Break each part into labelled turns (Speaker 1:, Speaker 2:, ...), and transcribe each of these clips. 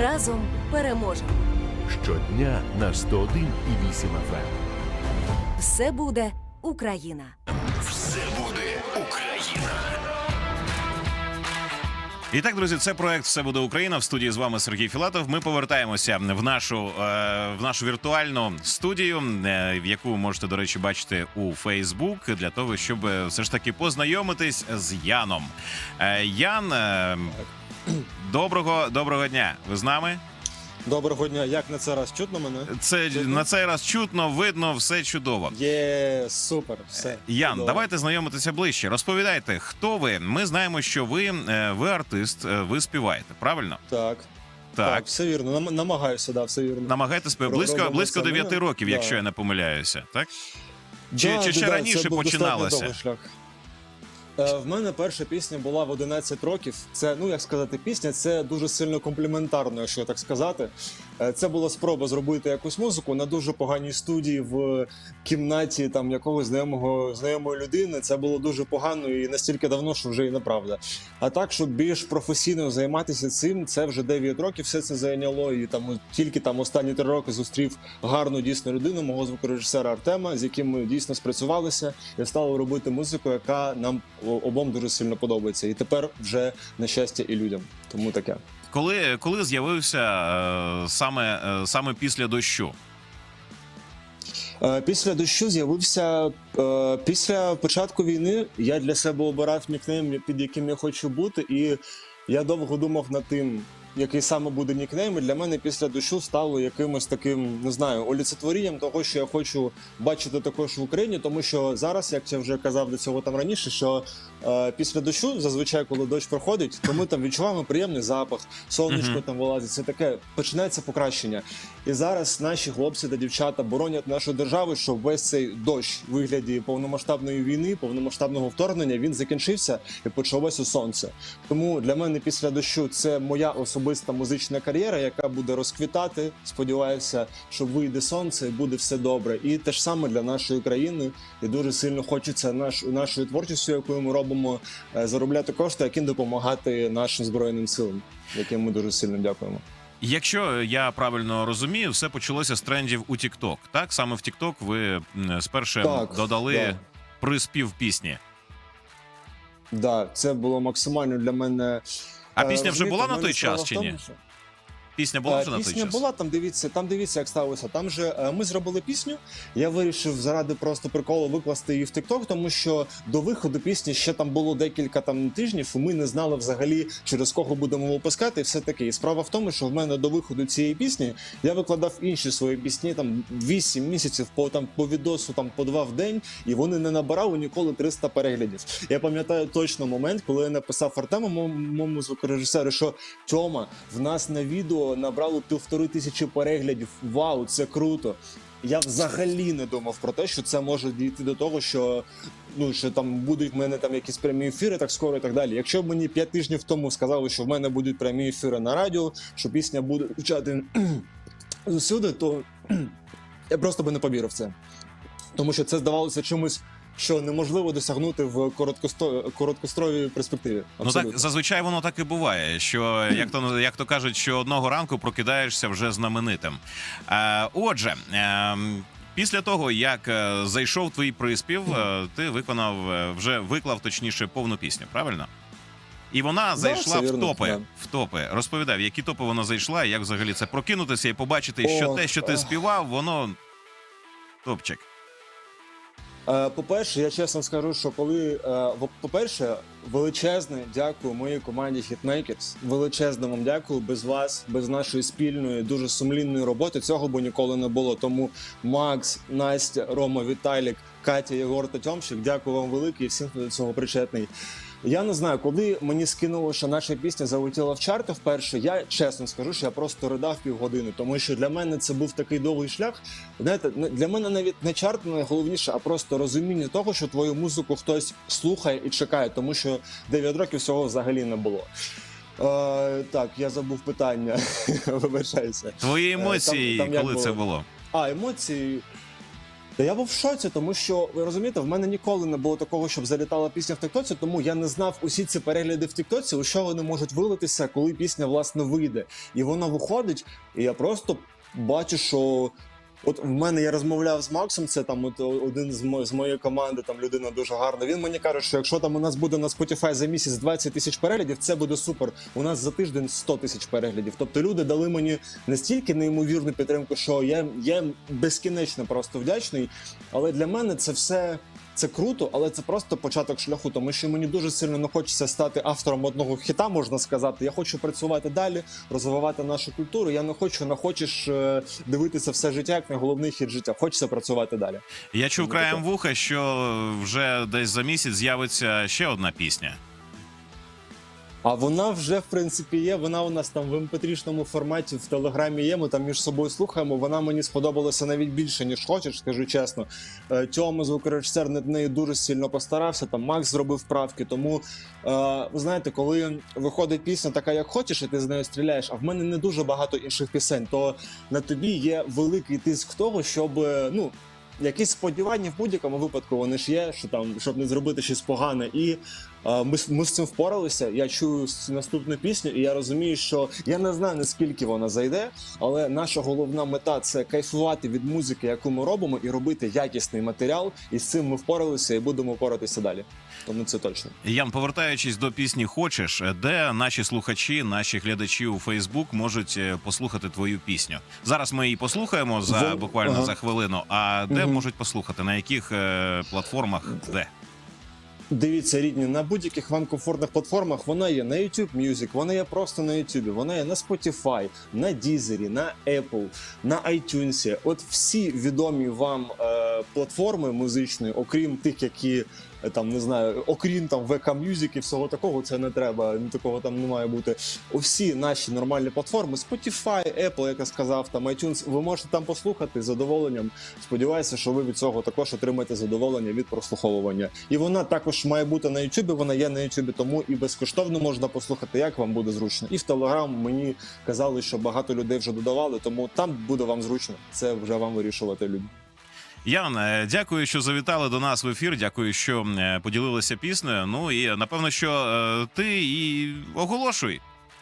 Speaker 1: Разом переможемо.
Speaker 2: Щодня на 101,8 FM.
Speaker 1: Все буде Україна.
Speaker 2: Все буде Україна.
Speaker 3: І так, друзі, це проект Все буде Україна. В студії з вами Сергій Філатов. Ми повертаємося в нашу е, в нашу віртуальну студію, е, в яку ви можете, до речі, бачити у Фейсбук, для того, щоб е, все ж таки познайомитись з Яном. Е, Ян, е, доброго доброго дня. Ви з нами?
Speaker 4: Доброго дня, як на це раз чутно мене?
Speaker 3: Це
Speaker 4: Чутно?
Speaker 3: на цей раз чутно, видно, все чудово.
Speaker 4: Є супер, все.
Speaker 3: Ян,
Speaker 4: Чудово.
Speaker 3: давайте знайомитися ближче. Розповідайте, хто ви. Ми знаємо, що ви, е, ви артист, е, ви співаєте, правильно?
Speaker 4: Так, так, все вірно. Намагаюся, да, все вірно. Робимо
Speaker 3: близько близько 9 років,
Speaker 4: Да.
Speaker 3: якщо я не помиляюся, так? Чи,
Speaker 4: Да,
Speaker 3: чи ще
Speaker 4: да,
Speaker 3: раніше починалося?
Speaker 4: шлях. Е, В мене перша пісня була в 11 років. Це, ну як сказати, пісня, це дуже сильно компліментарно, якщо так сказати. Е, Це була спроба зробити якусь музику на дуже поганій студії в кімнаті там якогось знайомого знайомої людини. Це було дуже погано і настільки давно, що вже і неправда. А так, щоб більш професійно займатися цим, це вже 9 років. Все це зайняло. І там тільки там останні 3 роки зустрів гарну дійсно людину, мого звукорежисера Артема, з яким ми дійсно спрацювалися і стали робити музику, яка нам обом дуже сильно подобається. І тепер вже на щастя і людям. Тому таке.
Speaker 3: Коли, коли з'явився е, саме, е, саме після дощу?
Speaker 4: Е, Після дощу з'явився після початку війни. Я для себе обирав нікнейм, під яким я хочу бути, і я довго думав над тим, який саме буде нікнейм. І для мене після дощу стало якимось таким, не знаю, олицетворінням того, що я хочу бачити також в Україні, тому що зараз, як я вже казав до цього там раніше, що е, після дощу, зазвичай, коли дощ проходить, то ми там відчуваємо приємний запах, сонечко
Speaker 3: Мгм.
Speaker 4: там вилазить. Це таке починається покращення. І зараз наші хлопці та дівчата боронять нашу державу, щоб весь цей дощ в вигляді повномасштабної війни, повномасштабного вторгнення він закінчився і почалося сонце. Тому для мене після дощу це моя особиста музична кар'єра, яка буде розквітати. Сподіваюся, що вийде сонце і буде все добре. І те ж саме для нашої країни. І дуже сильно хочеться наш нашою творчістю, якою ми робимо, е, заробляти кошти, яким допомагати нашим збройним силам, яким ми дуже сильно дякуємо.
Speaker 3: Якщо я правильно розумію, все почалося з трендів у TikTok, Так саме в TikTok ви спершу
Speaker 4: Так,
Speaker 3: додали
Speaker 4: да.
Speaker 3: приспів пісні.
Speaker 4: Да, це було максимально для мене.
Speaker 3: А
Speaker 4: Е,
Speaker 3: пісня вже була на той час чи ні? Пісня була
Speaker 4: Е,
Speaker 3: вже на той
Speaker 4: Пісня
Speaker 3: час?
Speaker 4: була там. Дивіться, там дивіться, як сталося. Там же е, ми зробили пісню. Я вирішив заради просто приколу викласти її в TikTok, тому що до виходу пісні ще там було декілька там тижнів. і Ми не знали взагалі через кого будемо випускати. І все таке. І справа в тому, що в мене до виходу цієї пісні я викладав інші свої пісні там 8 місяців по там по відосу, там по два в день, і вони не набирали ніколи 300 переглядів. Я пам'ятаю точно момент, коли я написав Артему, моєму звукорежисеру, що Тьома, в нас на відео набрало півтори тисячі переглядів. Вау, це круто. Я взагалі не думав про те, що це може дійти до того, що ну що там будуть в мене там якісь прямі ефіри, так скоро і так далі. Якщо б мені п'ять тижнів тому сказали, що в мене будуть прямі ефіри на радіо, що пісня буде звучати усюди, то я просто би не повірив в це. Тому що це здавалося чимось, що неможливо досягнути в короткосто... короткостровій перспективі.
Speaker 3: Ну так зазвичай воно так і буває. Що як то як то кажуть, що одного ранку прокидаєшся вже знаменитим. Е, отже. Е, Після того, як е, зайшов твій приспів, е, ти виконав е, вже виклав точніше повну пісню, правильно? І вона зайшла
Speaker 4: все
Speaker 3: в топи.
Speaker 4: да.
Speaker 3: В топи. Розповідай, в які топи вона зайшла, і як взагалі це прокинутися і побачити, що
Speaker 4: О,
Speaker 3: те, що ти
Speaker 4: о.
Speaker 3: співав, воно топчик.
Speaker 4: Е, По-перше, я чесно скажу, що коли е, по-перше, величезне дякую моїй команді Hitmakers. Величезне вам дякую. Без вас, без нашої спільної, дуже сумлінної роботи цього б ніколи не було. Тому Макс, Настя, Рома, Віталік, Катя, Єгор та Тьомщик, дякую вам велике і всім, хто до цього причетний. Я не знаю, коли мені скинуло, що наша пісня залетіла в чарти вперше. Я чесно скажу, що я просто ридав півгодини, тому що для мене це був такий довгий шлях. Знаєте, для мене навіть не чарт найголовніше, а просто розуміння того, що твою музику хтось слухає і чекає, тому що 9 років цього взагалі не було. Е, так, я забув питання. Вибачаюся.
Speaker 3: Твої
Speaker 4: Е, там-
Speaker 3: емоції,
Speaker 4: там
Speaker 3: коли це
Speaker 4: було?
Speaker 3: було?
Speaker 4: А, емоції. Та я був в шоці, тому що ви розумієте, в мене ніколи не було такого, щоб залітала пісня в Тіктоці, тому я не знав усі ці перегляди в Тіктоці, у що вони можуть вилитися, коли пісня власне вийде. І вона виходить, і я просто бачу, що. От в мене я розмовляв з Максом, це там от один з, мо- з моєї команди, там людина дуже гарна. Він мені каже, що якщо там у нас буде на Spotify за місяць 20 тисяч переглядів, це буде супер. У нас за тиждень 100 тисяч переглядів. Тобто люди дали мені настільки неймовірну підтримку, що я, я безкінечно просто вдячний. Але для мене це все. Це круто, але це просто початок шляху, тому що мені дуже сильно не хочеться стати автором одного хіта, можна сказати. Я хочу працювати далі, розвивати нашу культуру. Я не хочу, не хочеш е, дивитися все життя як на головний хід життя. Хочеться працювати далі.
Speaker 3: Я чув
Speaker 4: Ну,
Speaker 3: краєм вуха, що вже десь за місяць з'явиться ще одна пісня.
Speaker 4: А вона вже в принципі є. Вона у нас там в mp3-шному форматі в телеграмі є. Ми там між собою слухаємо. Вона мені сподобалася навіть більше ніж хочеш, скажу чесно. Е, Тьома, звукорежисер, над нею дуже сильно постарався. Там Макс зробив правки. Тому е, ви знаєте, коли виходить пісня така, як хочеш, і ти з нею стріляєш. А в мене не дуже багато інших пісень. То на тобі є великий тиск того, щоб е, ну. Якісь сподівання в будь-якому випадку вони ж є, що там щоб не зробити щось погане, і ми, ми з цим впоралися. Я чую наступну пісню, і я розумію, що я не знаю наскільки вона зайде, але наша головна мета це кайфувати від музики, яку ми робимо, і робити якісний матеріал. І з цим ми впоралися і будемо впоратися далі. Тому це точно.
Speaker 3: Ян, повертаючись до пісні Хочеш, де наші слухачі, наші глядачі у Фейсбук можуть е, послухати твою пісню. Зараз ми її послухаємо за буквально
Speaker 4: ага.
Speaker 3: за хвилину. А де
Speaker 4: Мгм.
Speaker 3: можуть послухати? На яких е, платформах? Де?
Speaker 4: Дивіться, рідні, на будь-яких вам комфортних платформах вона є на YouTube Music, вона є просто на YouTube, вона є на Spotify, на Deezer, на Apple, на iTunes. От всі відомі вам е, платформи музичні, окрім тих, які е, там не знаю, окрім там VK Music і всього такого, це не треба, такого там не має бути. Усі наші нормальні платформи, Spotify, Apple, як я сказав, там iTunes, ви можете там послухати з задоволенням. Сподіваюся, що ви від цього також отримаєте задоволення від прослуховування. І вона також має бути на Ютубі. Вона є на Ютубі, тому і безкоштовно можна послухати, як вам буде зручно. І в Телеграм мені казали, що багато людей вже додавали, тому там буде вам зручно. Це вже вам вирішувати люди.
Speaker 3: Ян, е, дякую, що завітали до нас в ефір. Дякую, що е, поділилися піснею. Ну і напевно, що е, ти і оголошуй,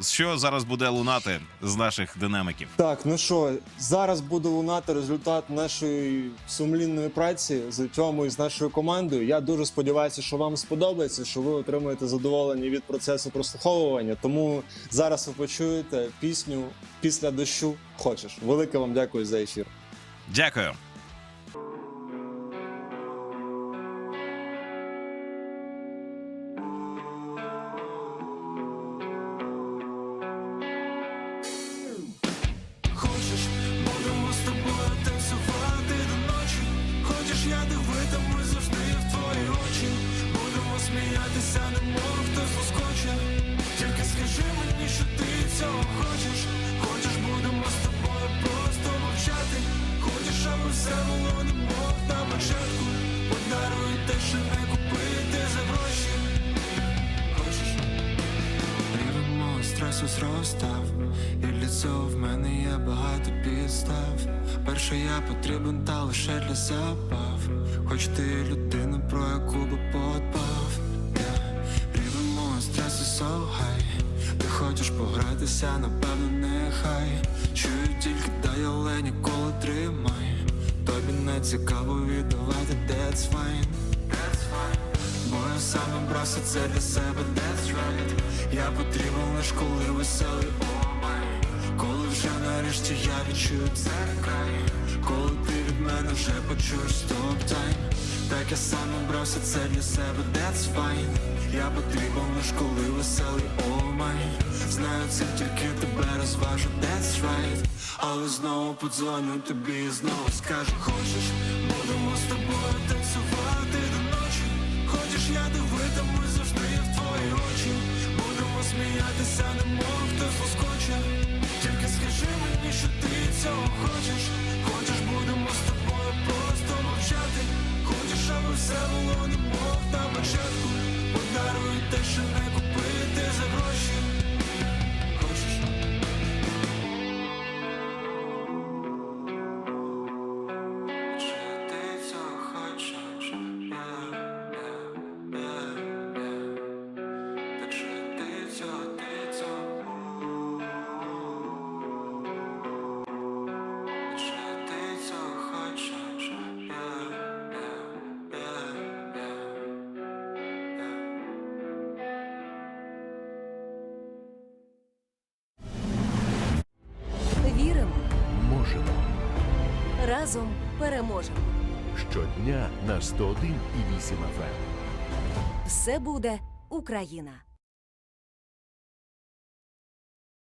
Speaker 3: що зараз буде лунати з наших динамиків.
Speaker 4: Так, ну що, зараз буде лунати результат нашої сумлінної праці з Тьомою, з нашою командою. Я дуже сподіваюся, що вам сподобається, що ви отримаєте задоволення від процесу прослуховування. Тому зараз ви почуєте пісню після дощу. Хочеш. Велике вам дякую за ефір.
Speaker 3: Дякую.
Speaker 5: Перше я потрібен, та лише для забав. Хоч ти людина, про яку би подбав. Рівень мого стресу so high Ти хочеш погратися, напевно, нехай. Чую тільки дай, але ніколи тримай. Тобі не цікаво віддавати, that's fine. Бо я сам обрався це для себе, that's right Я потрібен лиш коли веселий, Коли вже нарешті я відчую це край Коли ти від мене вже почуєш стоп тайм. Так я сам обрався це для себе, that's fine. Я потрібен лиш коли веселий, о май Знаю це тільки тебе розважу, that's right. Але знову подзвоню тобі і знову скажу Хочеш, будемо з тобою танцювати до ночі. Хочеш, я дивитимусь завжди в твої очі. Будемо сміятися, немов хтось заскоче Подаруй те,
Speaker 1: Разом переможемо.
Speaker 2: Щодня на 101,8 FM.
Speaker 1: Все буде Україна.